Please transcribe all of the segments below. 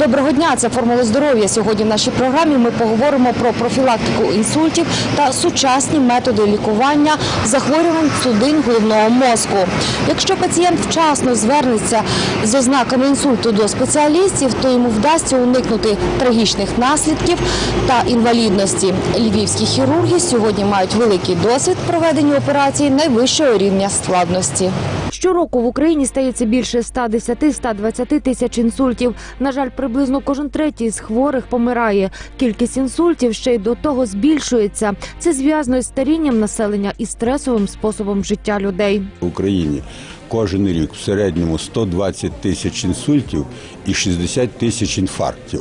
Доброго дня, це формула здоров'я. Сьогодні в нашій програмі ми поговоримо про профілактику інсультів та сучасні методи лікування захворювань судин головного мозку. Якщо пацієнт вчасно звернеться з ознаками інсульту до спеціалістів, то йому вдасться уникнути трагічних наслідків та інвалідності. Львівські хірурги сьогодні мають великий досвід проведення операцій найвищого рівня складності. Щороку в Україні стається більше 110-120 тисяч інсультів. На жаль, приблизно кожен третій з хворих помирає. Кількість інсультів ще й до того збільшується. Це зв'язано із старінням населення і стресовим способом життя людей. В Україні кожен рік в середньому 120 тисяч інсультів і 60 тисяч інфарктів.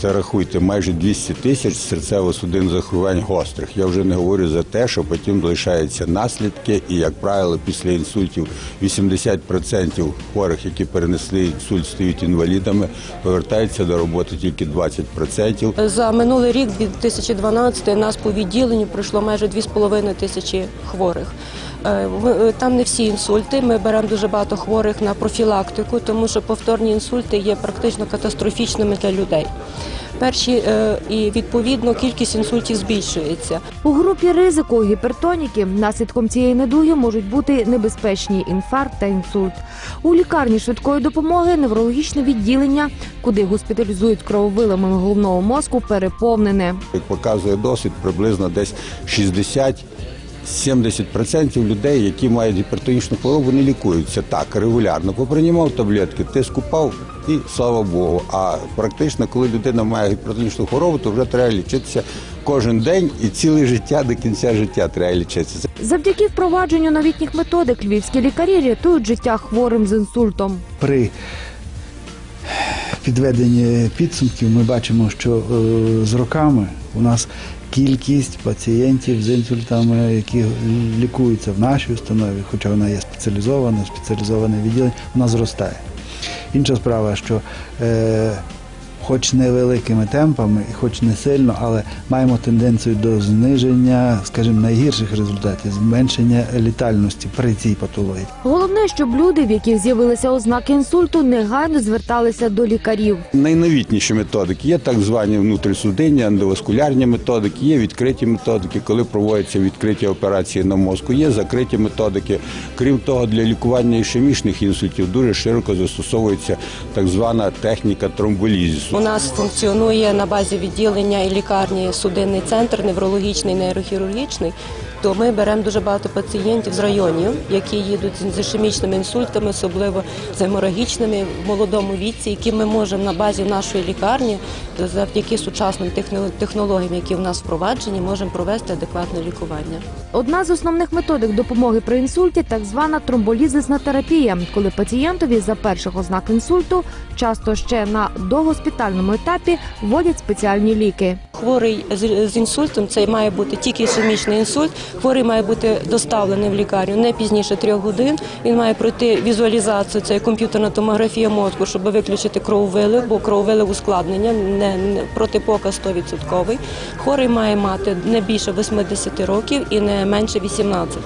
Це рахуйте майже 200 тисяч серцево-судинних захворювань гострих. Я вже не говорю за те, що потім залишаються наслідки, і, як правило, після інсультів 80% хворих, які перенесли інсульт, стають інвалідами, повертаються до роботи тільки 20%. За минулий рік, 2012, нас по відділенню пройшло майже 2,5 тисячі хворих. Е, в- е, Там не всі інсульти. Ми беремо дуже багато хворих на профілактику, тому що повторні інсульти є практично катастрофічними для людей. Перші е, і відповідно кількість інсультів збільшується. У групі ризику гіпертоніки наслідком цієї недуги можуть бути небезпечні інфаркт та інсульт. У лікарні швидкої допомоги неврологічне відділення, куди госпіталізують крововилами головного мозку, переповнене. Як показує досвід, приблизно десь 60-70% людей, які мають гіпертонічну хворобу, не лікуються так регулярно. Поприймав таблетки, тиск упав і слава Богу. А практично, коли людина має гіпертонічну хворобу, то вже треба лічитися кожен день і ціле життя до кінця життя треба лічитися. Завдяки впровадженню новітніх методик львівські лікарі рятують життя хворим з інсультом. при підведенні підсумків ми бачимо, що е, з роками у нас кількість пацієнтів з інсультами, які лікуються в нашій установі, хоча вона є спеціалізована, спеціалізоване відділення, вона зростає. Інша справа, що е, хоч невеликими темпами, і хоч не сильно, але маємо тенденцію до зниження, скажімо, найгірших результатів, зменшення літальності при цій патології. Головне, щоб люди, в яких з'явилися ознаки інсульту, негайно зверталися до лікарів. Найновітніші методики є так звані внутрісудинні, ендоваскулярні методики, є відкриті методики, коли проводяться відкриті операції на мозку, є закриті методики. Крім того, для лікування ішемічних інсультів дуже широко застосовується так звана техніка тромболізісу. У нас функціонує на базі відділення і лікарні судинний центр, неврологічний, нейрохірургічний. То ми беремо дуже багато пацієнтів з районів, які їдуть з ішемічними інсультами, особливо з геморагічними в молодому віці, які ми можемо на базі нашої лікарні завдяки сучасним техно- технологіям, які в нас впроваджені, можемо провести адекватне лікування. Одна з основних методик допомоги при інсульті так звана тромболізисна терапія, коли пацієнтові за перших ознак інсульту, часто ще на догоспітальному етапі, вводять спеціальні ліки. Хворий з, з інсультом це має бути тільки ішемічний інсульт. Хворий має бути доставлений в лікарню не пізніше трьох годин. Він має пройти візуалізацію, це комп'ютерна томографія мозку, щоб виключити крововилив, бо крововилив ускладнення, не, не протипоказ 100%. Хворий має мати не більше 80 років і не менше 18.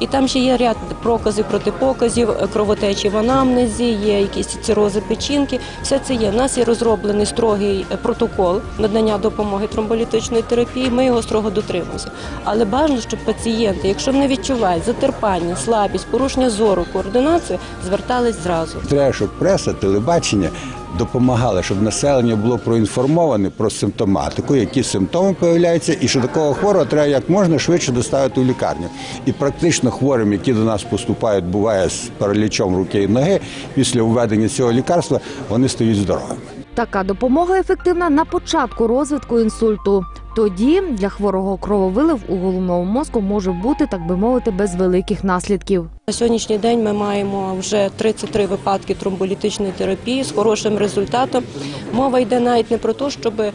І там ще є ряд проказів, протипоказів, кровотечі в анамнезі, є якісь цирози печінки. Все це є. У нас є розроблений строгий е, протокол надання допомоги тромболітичної терапії. Ми його строго дотримуємося. Але бажано, щоб пацієнти, якщо вони відчувають затерпання, слабість, порушення зору, координацію, звертались зразу. Треба, щоб преса, телебачення допомагали, щоб населення було проінформоване про симптоматику, які симптоми появляються, і що такого хворого треба як можна швидше доставити в лікарню. І практично хворим, які до нас поступають, буває з паралічом руки і ноги, після введення цього лікарства вони стають здоровими. Така допомога ефективна на початку розвитку інсульту. Тоді для хворого крововилив у головному мозку може бути, так би мовити, без великих наслідків. На сьогоднішній день ми маємо вже 33 випадки тромболітичної терапії з хорошим результатом. Мова йде навіть не про те, щоб е,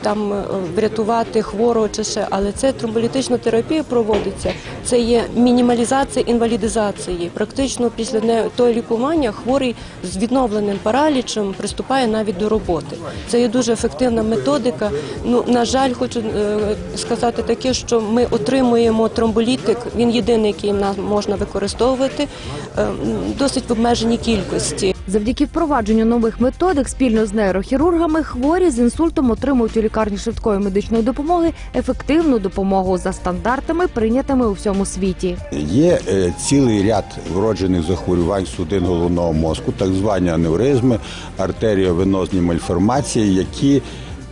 там е, врятувати хворого чи ще, але це тромболітична терапія проводиться це є мінімалізація інвалідизації. Практично після того лікування хворий з відновленим паралічем приступає навіть до роботи. Це є дуже ефективна методика. Ну на жаль, хочу е, сказати таке, що ми отримуємо тромболітик. Він єдиний, який нам можна використовувати е, досить в обмеженій кількості. Завдяки впровадженню нових методик спільно з нейрохірургами хворі з інсультом отримують у лікарні швидкої медичної допомоги ефективну допомогу за стандартами, прийнятими у всьому світі. Є е, цілий ряд вроджених захворювань судин головного мозку, так звані аневризми, артеріовенозні мальформації, які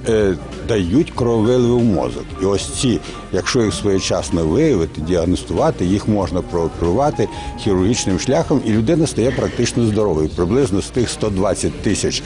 е, дають крововиливи в мозок. І ось ці, якщо їх своєчасно виявити, діагностувати, їх можна прооперувати хірургічним шляхом, і людина стає практично здоровою. Приблизно з тих 120 тисяч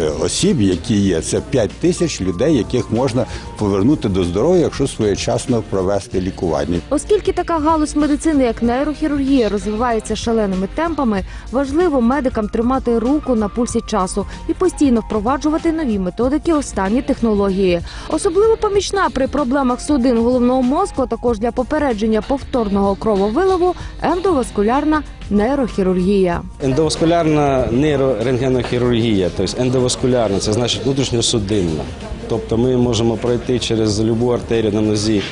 е, осіб, які є, це 5 тисяч людей, яких можна повернути до здоров'я, якщо своєчасно провести лікування. Оскільки така галузь медицини, як нейрохірургія, розвивається шаленими темпами, важливо медикам тримати руку на пульсі часу і постійно впроваджувати нові методики, останні технології. Особливо помічна при проблемах судин головного мозку, а також для попередження повторного крововиливу ендоваскулярна нейрохірургія. Ендоваскулярна нейрорентгенохірургія, тобто ендоваскулярна, це значить внутрішньосудинна. Тобто ми можемо пройти через любу артерію на нозі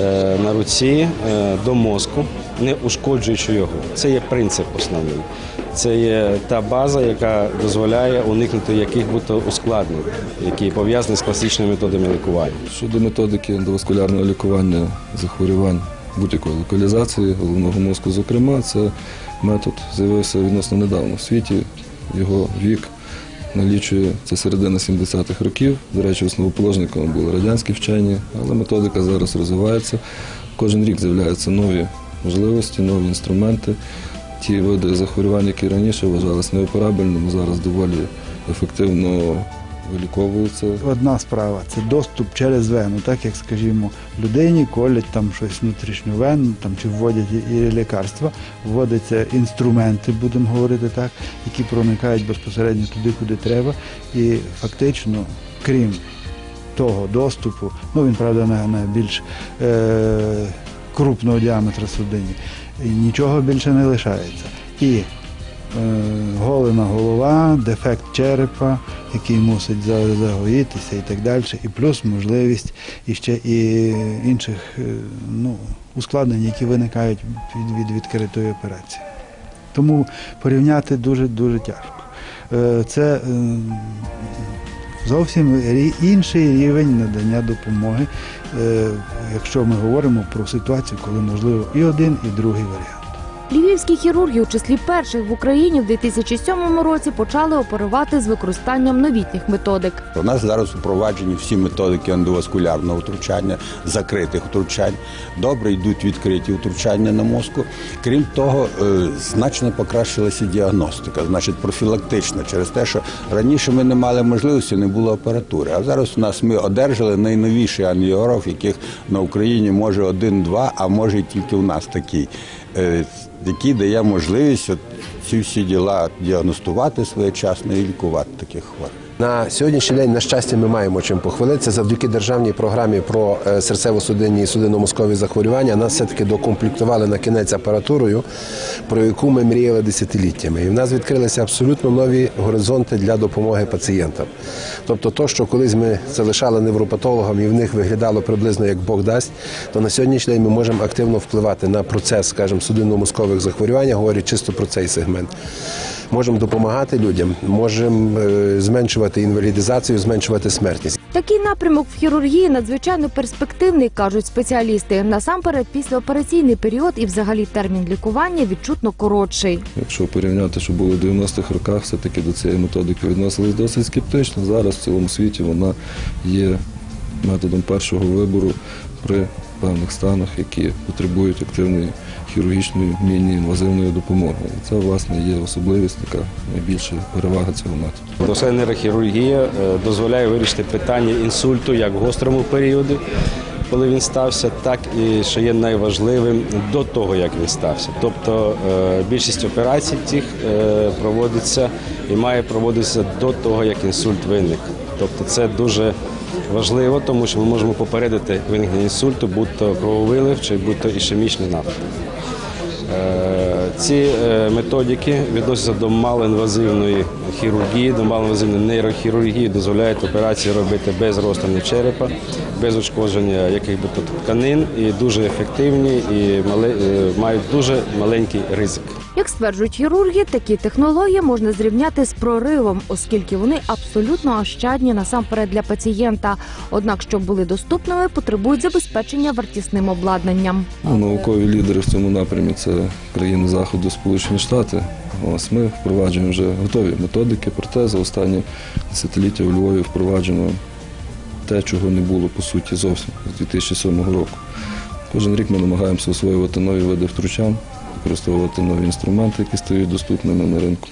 е, на руці е, до мозку, не ушкоджуючи його. Це є принцип основний. Це є та база, яка дозволяє уникнути яких-бути ускладнень, які пов'язані з класичними методами лікування. Щодо методики ендоваскулярного лікування захворювань будь-якої локалізації головного мозку, зокрема, це метод з'явився відносно недавно в світі. Його вік налічує це середина 70-х років. До речі, основоположниками були радянські вчені, але методика зараз розвивається. Кожен рік з'являються нові можливості, нові інструменти. Ті види захворювань, які раніше вважалися неоперабельними, зараз доволі ефективно виліковуються. Одна справа це доступ через вену, так як скажімо, людині колять там щось внутрішню вену, там чи вводять і- лікарства, вводяться інструменти, будемо говорити так, які проникають безпосередньо туди, куди треба, і фактично, крім того доступу, ну він правда на, на е, крупного діаметра судині, нічого більше не лишається. І е, голена голова, дефект черепа, який мусить загоїтися і так далі, і плюс можливість іще і інших е, ну, ускладнень, які виникають від, від відкритої операції. Тому порівняти дуже дуже тяжко. Е, Це е, зовсім інший рівень надання допомоги, е, якщо ми говоримо про ситуацію, коли можливо і один, і другий варіант. Львівські хірурги у числі перших в Україні в 2007 році почали оперувати з використанням новітніх методик. У нас зараз впроваджені всі методики ендоваскулярного втручання, закритих втручань. Добре йдуть відкриті втручання на мозку. Крім того, е, значно покращилася діагностика, значить профілактична, через те, що раніше ми не мали можливості, не було апаратури. А зараз у нас ми одержали найновіший ангіограф, яких на Україні може один-два, а може тільки у нас такий, е, який дає можливість от ці всі діла діагностувати своєчасно і лікувати таких хворих. На сьогоднішній день, на щастя, ми маємо чим похвалитися. Завдяки державній програмі про е, серцево-судинні і судинно-мозкові захворювання нас все-таки докомплектували на кінець апаратурою, про яку ми мріяли десятиліттями. І в нас відкрилися абсолютно нові горизонти для допомоги пацієнтам. Тобто, то, що колись ми залишали невропатологам і в них виглядало приблизно як Бог дасть, то на сьогоднішній день ми можемо активно впливати на процес, скажімо, судинно-мозкових захворювань, говорю чисто про цей сегмент. Можемо допомагати людям, можемо е, зменшувати інвалідизацію, зменшувати смертність. Такий напрямок в хірургії надзвичайно перспективний, кажуть спеціалісти. Насамперед, післяопераційний період і взагалі термін лікування відчутно коротший. Якщо порівняти, що було в 90-х роках, все-таки до цієї методики відносились досить скептично. Зараз в цілому світі вона є методом першого вибору при певних станах, які потребують активної хірургічної міні-інвазивної допомоги. Це, власне, є особливість, така найбільша перевага цього методу. Доса нейрохірургія е, дозволяє вирішити питання інсульту як в гострому періоді, коли він стався, так і що є найважливим до того, як він стався. Тобто е, більшість операцій цих е, проводиться і має проводитися до того, як інсульт виник. Тобто це дуже важливо, тому що ми можемо попередити виникнення інсульту, будь-то крововилив чи будь-то ішемічний напад. Е, Ці е, методики відносяться до малоінвазивної хірургії, до малоінвазивної нейрохірургії, дозволяють операції робити без розтину черепа, без ушкодження яких би то тканин, і дуже ефективні і мале- е, мають дуже маленький ризик. Як стверджують хірурги, такі технології можна зрівняти з проривом, оскільки вони абсолютно ощадні насамперед для пацієнта. Однак, щоб були доступними, потребують забезпечення вартісним обладнанням. Ну, наукові лідери в цьому напрямі це країни Заходу, Сполучені Штати. Ось ми впроваджуємо вже готові методики, протези. Останні десятиліття у Львові впроваджено те, чого не було по суті зовсім з 2007 року. Кожен рік ми намагаємося освоювати нові види втручань, використовувати нові інструменти, які стають доступними на ринку.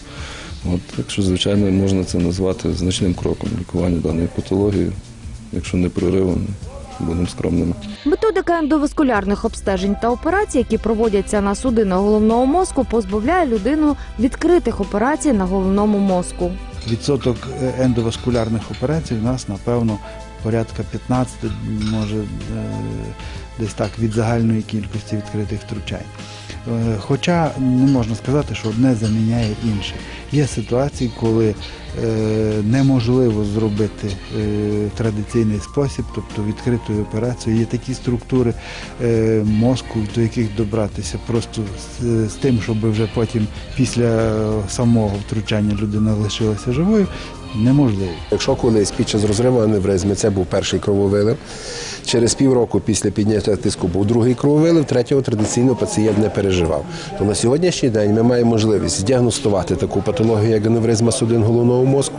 От, так що, звичайно, можна це назвати значним кроком лікування даної патології, якщо не проривом, будемо скромними. Методика ендоваскулярних обстежень та операцій, які проводяться на судинах головного мозку, позбавляє людину відкритих операцій на головному мозку. Відсоток е, ендоваскулярних операцій у нас, напевно, порядка 15, може е, десь так від загальної кількості відкритих втручань. Е, Хоча не можна сказати, що одне заміняє інше. Є ситуації, коли е, неможливо зробити е, традиційний спосіб, тобто відкритою операцією. Є такі структури мозку, до яких добратися просто з, тим, щоб вже потім після самого втручання людина лишилася живою, неможливо. Якщо колись під час розриву аневризми це був перший крововилив, через півроку після підняття тиску був другий крововилив, третього традиційно пацієнт не переживав. То на сьогоднішній день ми маємо можливість діагностувати таку патологію, як аневризма судин головного мозку,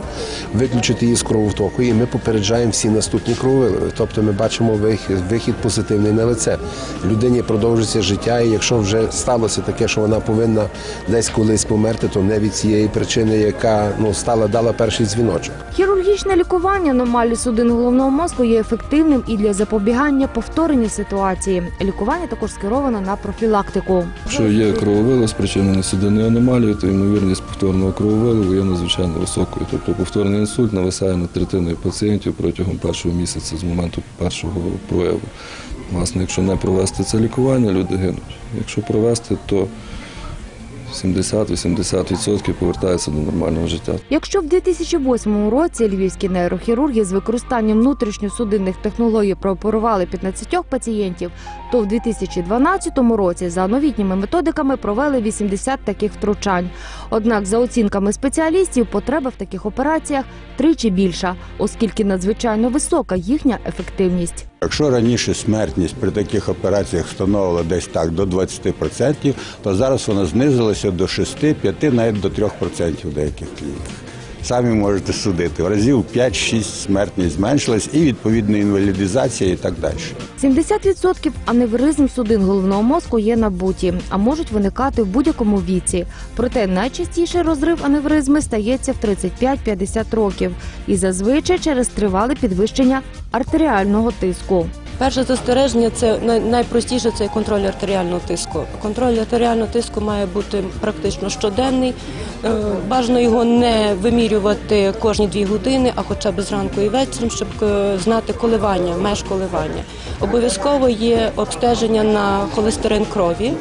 виключити її з кровотоку, і ми попереджаємо всі наступні крововиливи. Тобто ми бачимо вихід, вихід позитивний на лице. Людині продовжується життя, і якщо вже сталося таке, що вона повинна десь колись померти, то не від цієї причини, яка ну стала дала перший дзвіночок. Хірургічне лікування аномалій судин головного мозку є ефективним і для запобігання повторенню ситуації. Лікування також скеровано на профілактику. Якщо є крововилив спричинений судинною аномалією, то ймовірність повторного крововиливу є надзвичайно високою. Тобто повторний інсульт нависає над третиною пацієнтів протягом першого місяця з моменту першого прояву. Власне, якщо не провести це лікування, люди гинуть. Якщо провести, то 70-80% повертаються до нормального життя. Якщо в 2008 році львівські нейрохірурги з використанням внутрішньосудинних технологій прооперували 15 пацієнтів, то в 2012 році за новітніми методиками провели 80 таких втручань. Однак, за оцінками спеціалістів, потреба в таких операціях тричі більша, оскільки надзвичайно висока їхня ефективність. Якщо раніше смертність при таких операціях становила десь так до 20%, то зараз вона знизилася до 6-5, навіть до 3% в деяких клініках. Самі можете судити. В разів 5-6 смертність зменшилась і відповідно інвалідизація і так далі. 70% аневризм судин головного мозку є набуті, а можуть виникати в будь-якому віці. Проте найчастіше розрив аневризми стається в 35-50 років і зазвичай через тривале підвищення артеріального тиску. Перше застереження це найпростіше це контроль артеріального тиску. Контроль артеріального тиску має бути практично щоденний. Е, Бажано його не вимірювати кожні дві години, а хоча б зранку і вечором, щоб е, знати коливання, меж коливання. Обов'язково є обстеження на холестерин крові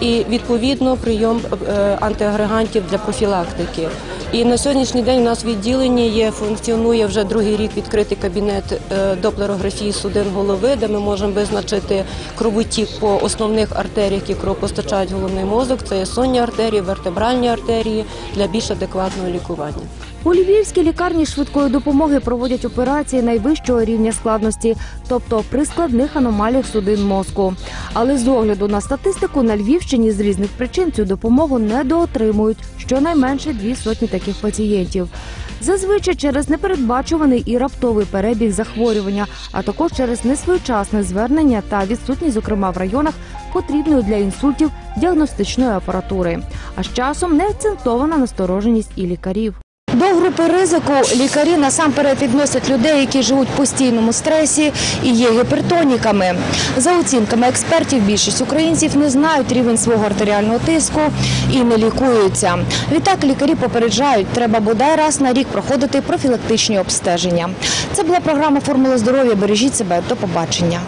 і відповідно прийом е, антиагрегантів для профілактики. І на сьогоднішній день у нас відділенні є функціонує вже другий рік відкритий кабінет е, доплерографії судин голови, де ми можемо визначити кровотік по основних артеріях, які кровопостачають головний мозок. Це є сонні артерії, вертебральні артерії для більш адекватного лікування. У Львівській лікарні швидкої допомоги проводять операції найвищого рівня складності, тобто при складних аномаліях судин мозку. Але з огляду на статистику на Львівщині з різних причин цю допомогу недоотримують щонайменше дві сотні таких пацієнтів. Зазвичай через непередбачуваний і раптовий перебіг захворювання, а також через несвоєчасне звернення та відсутність, зокрема в районах, потрібної для інсультів діагностичної апаратури. А з часом неакцентована настороженість і лікарів. До групи ризику лікарі насамперед відносять людей, які живуть в постійному стресі і є гіпертоніками. За оцінками експертів, більшість українців не знають рівень свого артеріального тиску і не лікуються. Відтак лікарі попереджають, треба бодай раз на рік проходити профілактичні обстеження. Це була програма Формула здоров'я. Бережіть себе. До побачення.